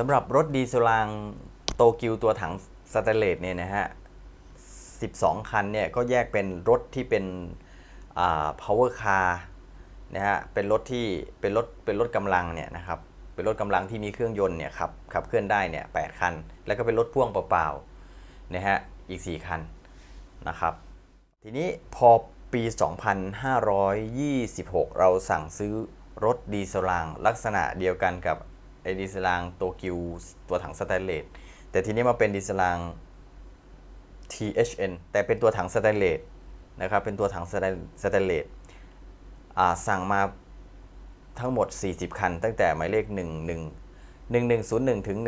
สำหรับรถดีเซลางโตกิวตัวถังสแตนเลสเนี่ยนะฮะ 12 คันเนี่ยก็แยกเป็นรถที่เป็นอ่า power car นะฮะ เป็นรถที่เป็นรถเป็นรถกำลังเนี่ยนะครับ เป็นรถกำลังที่มีเครื่องยนต์เนี่ยขับขับเคลื่อนได้เนี่ย8คัน แล้วก็เป็นรถพ่วงเปล่าๆนะฮะอีก 4 คันนะครับ ทีนี้พอปี 2526 เราสั่งซื้อรถดีเซลางลักษณะเดียวกันกับ ไอ้ดีเซลางโตกิวตัวถังสแตนเลสแต่ทีนี้มาเป็นดีเซลาง THN แต่เป็นตัวถังสแตนเลสนะครับเป็นตัวถังสแตนสแตนเลสอ่าสั่งมาทั้งหมด 40 คัน ตั้งแต่หมายเลข 11 1101 ถึง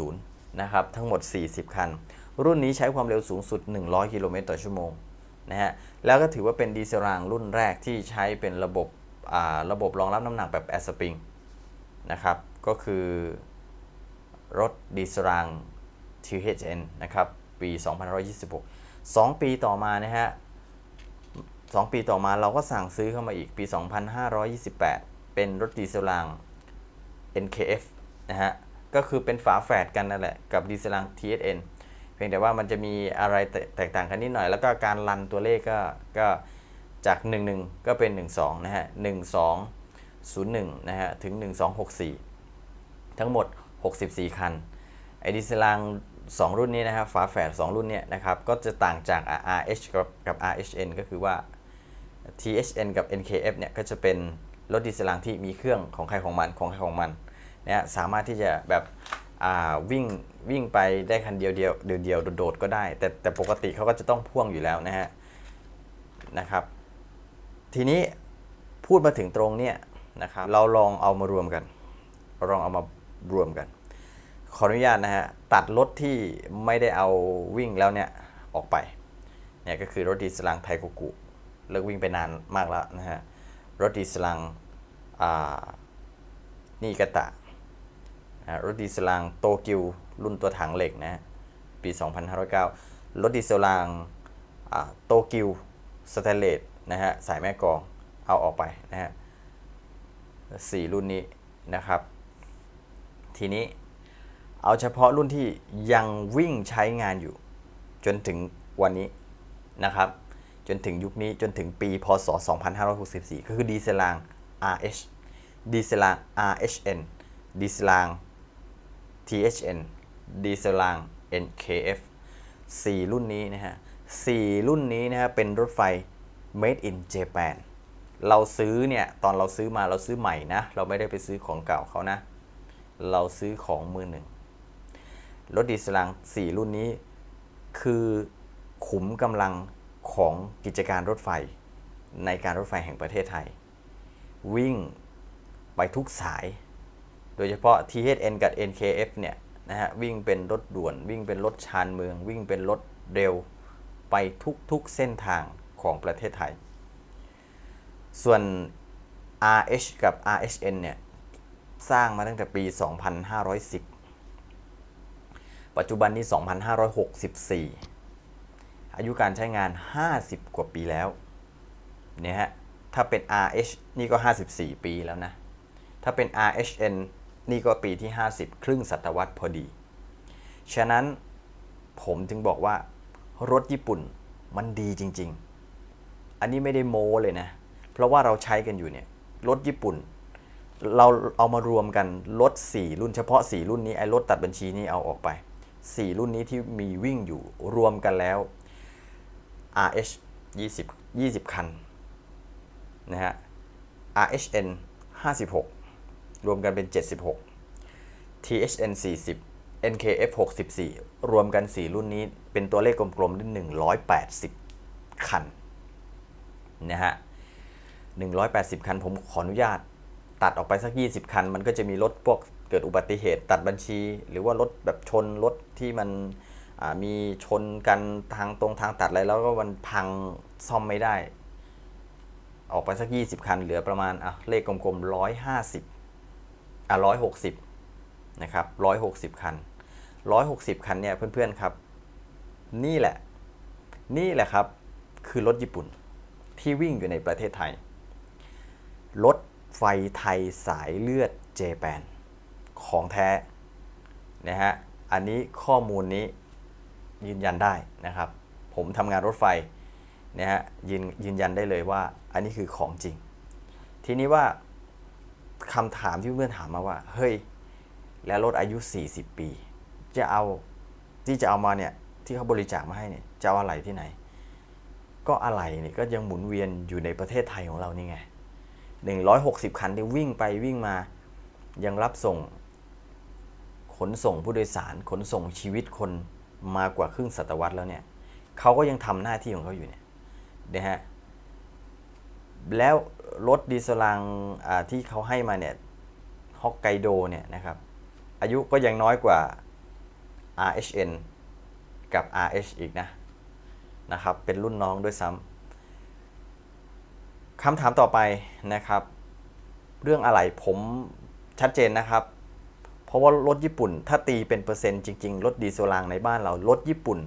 1140 นะครับ ทั้งหมด 40 คัน รุ่นนี้ใช้ความเร็วสูงสุด 100 กิโลเมตรต่อชั่วโมงนะฮะแล้วก็ถือว่าเป็นดีเซลรางรุ่นแรกที่ใช้เป็นระบบอ่าระบบรองรับน้ำหนักแบบแอร์สปริงนะครับ ก็คือรถดีเซลราง THN นะครับ ปี 2526 2 ปีต่อมานะฮะ 2 ปีต่อมาเราก็สั่งซื้อเข้ามาอีกปี 2528 เป็นรถดีเซลราง NKF นะฮะ ก็คือเป็นฝาแฝดกันนั่นแหละ กับดีเซลราง THN เพียงแต่ว่ามันจะมีอะไรแตแตกต่างกันนิดหน่อย แล้วก็การรันตัวเลขก็ก็จาก 11 ก็เป็น 12 นะฮะ 1201 นะฮะ ถึง 1264 ทั้งหมด 64 คันไอดีเซลราง2 รุ่นนี้นะครับฝาแฝด2 รุ่นเนี้ยนะครับก็จะต่างจาก RH กับกับ RHN ก็คือว่า THN กับ NKF เนี่ยก็จะเป็นรถดีเซลรางที่มีเครื่องของใครของมันของใครของมันนะสามารถที่จะแบบวิ่งวิ่งไปได้คันเดียวเดียวเดียวเดียวโดดก็ได้ แต่แต่ปกติเขาก็จะต้องพ่วงอยู่แล้วนะฮะนะครับ ทีนี้พูดมาถึงตรงเนี้ยนะครับเราลองเอามารวมกันเราลองเอามา รวมกัน ขออนุญาตนะฮะ ตัดรถที่ไม่ได้เอาวิ่งแล้วเนี่ย ออกไป เนี่ยก็คือรถดีเซลังไทโกกุ เลิกวิ่งไปนานมากแล้วนะฮะ รถดีเซลังนี่กะตะ รถดีเซลังโตกิวรุ่นตัวถังเหล็กนะฮะปี 2509 รถดีเซลรางโตกิวสแตนเลสนะฮะสายแม่กองเอาออกไปนะฮะสี่รุ่นนี้นะครับ ทีนี้ เอาเฉพาะรุ่นที่ยังวิ่งใช้งานอยู่ จนถึงวันนี้นะครับ จนถึงยุคนี้จนถึงปีพศ 2564 ก็คือดีเซลาง RH ดีเซลาง RHN ดีเซลาง THN ดีเซลาง NKF 4 รุ่นนี้นะฮะ4รุ่นนี้นะฮะเป็นรถไฟ made in Japan เราซื้อเนี่ย ตอนเราซื้อมาเราซื้อใหม่นะ เราไม่ได้ไปซื้อของเก่าเขานะ เราซื้อของมือหนึ่ง รถดีเซลราง4รุ่นนี้ คือขุมกำลังของกิจการรถไฟ ในการรถไฟแห่งประเทศไทย วิ่งไปทุกสาย โดยเฉพาะ THN กับ NKF เนี่ยนะฮะวิ่งเป็นรถด่วน วิ่งเป็นรถชานเมือง วิ่งเป็นรถเร็วไปทุกๆเส้นทางของประเทศไทย ส่วน RH กับ RHN เนี่ย สร้างมาตั้งแต่ปี 2510 ปัจจุบันนี้ 2564 อายุการใช้งาน 50 กว่าปีแล้ว เนี่ยฮะ ถ้าเป็น RH นี่ก็ 54 ปีแล้วนะ ถ้าเป็น RHN นี่ก็ปีที่ 50 ครึ่งศตวรรษพอดี ฉะนั้นผมจึงบอกว่ารถญี่ปุ่นมันดีจริง ๆ อันนี้ไม่ได้โม้เลยนะ เพราะว่าเราใช้กันอยู่เนี่ย รถญี่ปุ่น เราเอามารวมกันรถ4รุ่นเฉพาะ 4 รุ่นนี้ไอ้รถตัดบัญชีนี่เอาออกไป 4 รุ่นนี้ที่มีวิ่งอยู่รวมกันแล้ว RH 20 20 คันนะฮะ RHN 56 รวมกันเป็น 76 THN 40 NKF 64 รวมกัน 4 รุ่นนี้เป็นตัวเลขกลมๆได้180 คันนะฮะ180 คันผมขออนุญาต ตัดออกไปสัก 20 คัน มันก็จะมีรถพวกเกิดอุบัติเหตุตัดบัญชี หรือว่ารถแบบชนรถที่มันมีชนกันทางตรงทางตัดอะไรแล้วก็มันพังซ่อมไม่ได้ ออกไปสัก 20 คัน เหลือประมาณอะเลขกลมๆ 150อะ160 นะครับ 160 คัน 160 คันเนี่ยเพื่อนๆครับ นี่แหละ นี่แหละครับ คือรถญี่ปุ่นที่วิ่งอยู่ในประเทศไทย รถ ไฟไทยสายเลือดเจแปนของแท้นะฮะอันนี้ข้อมูลนี้ยืนยันได้นะครับ ผมทำงานรถไฟนะฮะยืนยืนยันได้เลยว่าอันนี้คือของจริง ทีนี้ว่าคำถามที่เพื่อนถามมาว่า เฮ้ย แล้วรถอายุ 40 ปี จะเอาที่จะเอามาเนี่ยที่เขาบริจาคมาให้เนี่ยจะเอาอะไรที่ไหน ก็อะไรเนี่ยก็ยังหมุนเวียนอยู่ในประเทศไทยของเรานี่ไง 160 คันที่วิ่งไปวิ่งมา ยังรับส่ง ขนส่งผู้โดยสาร ขนส่งชีวิตคนมากว่าครึ่งศตวรรษแล้วเนี่ยเขาก็ยังทำหน้าที่ของเขาอยู่เนี่ยนะฮะแล้วรถดีเซลังที่เขาให้มาเนี่ยฮอกไกโดเนี่ยนะครับ อายุก็ยังน้อยกว่า RHN กับ RH อีกนะนะครับ เป็นรุ่นน้องด้วยซ้ำ คำถามต่อไปนะครับ เรื่องอะไรผมชัดเจนนะครับ เพราะว่ารถญี่ปุ่น ถ้าตีเป็นเปอร์เซ็นต์จริงๆ รถดีเซลางในบ้านเรา รถญี่ปุ่น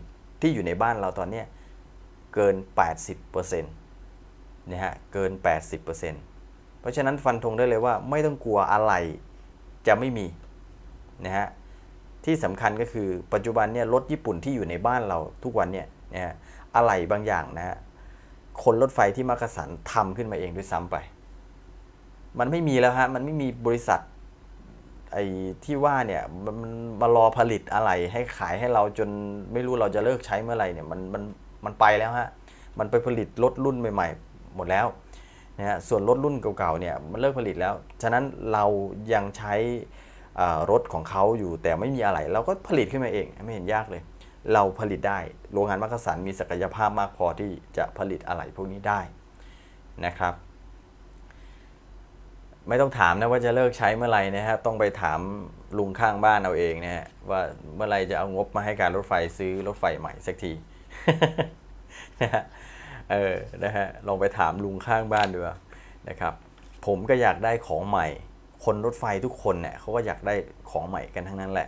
ที่อยู่ในบ้านเราตอนนี้เกิน 80%นะฮะ เกิน 80%เพราะฉะนั้นฟันธงได้เลยว่าไม่ต้องกลัวอะไรจะไม่มีนะฮะ ที่สำคัญก็คือปัจจุบันเนี่ยรถญี่ปุ่นที่อยู่ในบ้านเราทุกวันเนี่ยนะฮะอะไรบางอย่างนะฮะ คนรถไฟที่มักกะสันทำขึ้นมาเองด้วยซ้ำไป มันไม่มีแล้วฮะ มันไม่มีบริษัทไอ้ที่ว่าเนี่ยมันมารอผลิตอะไรให้ขายให้เราจนไม่รู้เราจะเลิกใช้เมื่อไหร่เนี่ยมันมันมันไปแล้วฮะ มันไปผลิตรถรุ่นใหม่ ๆ หมดแล้วนะฮะส่วนรถรุ่นเก่าๆเนี่ยมันเลิกผลิตแล้ว ฉะนั้นเรายังใช้รถของเขาอยู่แต่ไม่มีอะไร เราก็ผลิตขึ้นมาเองไม่เห็นยากเลย เราผลิตได้ โรงงานมักกะสันมีศักยภาพมากพอที่จะผลิตอะไรพวกนี้ได้นะครับ ไม่ต้องถามนะว่าจะเลิกใช้เมื่อไหร่นะฮะต้องไปถามลุงข้างบ้านเอาเองนะฮะว่าเมื่อไหร่จะเอางบมาให้การรถไฟซื้อรถไฟใหม่สักทีนะฮะเออนะฮะลองไปถามลุงข้างบ้านดูนะครับ ผมก็อยากได้ของใหม่ คนรถไฟทุกคนเนี่ยเขาก็อยากได้ของใหม่กันทั้งนั้นแหละ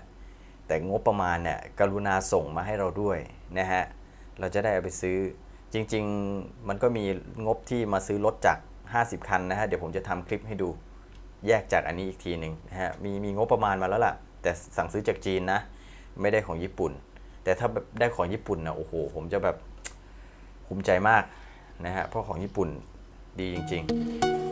แต่งบประมาณเนี่ยกรุณาส่งมาให้เราด้วยนะฮะเราจะได้เอาไปซื้อจริง ๆ มันก็มีงบที่มาซื้อรถจาก 50 คันนะฮะเดี๋ยวผมจะทำคลิปให้ดูแยกจากอันนี้อีกทีหนึ่งนะฮะมีมีงบประมาณมาแล้วล่ะ แต่สั่งซื้อจากจีนนะ ไม่ได้ของญี่ปุ่น แต่ถ้าได้ของญี่ปุ่นนะโอ้โหผมจะแบบภูมิใจมากนะฮะเพราะของญี่ปุ่นดีจริง ๆ